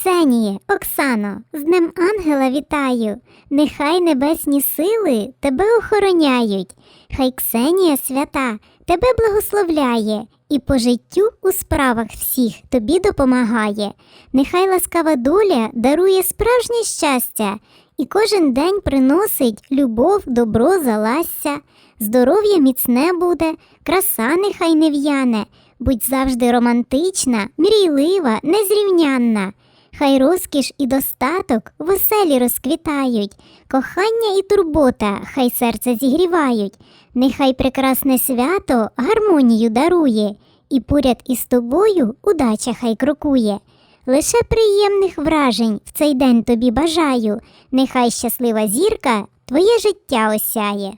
Ксеніє, Оксано, з Днем Ангела вітаю. Нехай небесні сили тебе охороняють. Хай Ксенія свята тебе благословляє і по життю у справах всіх тобі допомагає. Нехай ласкава доля дарує справжнє щастя і кожен день приносить любов, добро, заласся. Здоров'я міцне буде, краса нехай не в'яне, будь завжди романтична, мрійлива, незрівнянна. Хай розкіш і достаток веселі розквітають, кохання і турбота хай серце зігрівають, нехай прекрасне свято гармонію дарує, і поряд із тобою удача хай крокує. Лише приємних вражень в цей день тобі бажаю, нехай щаслива зірка твоє життя осяє.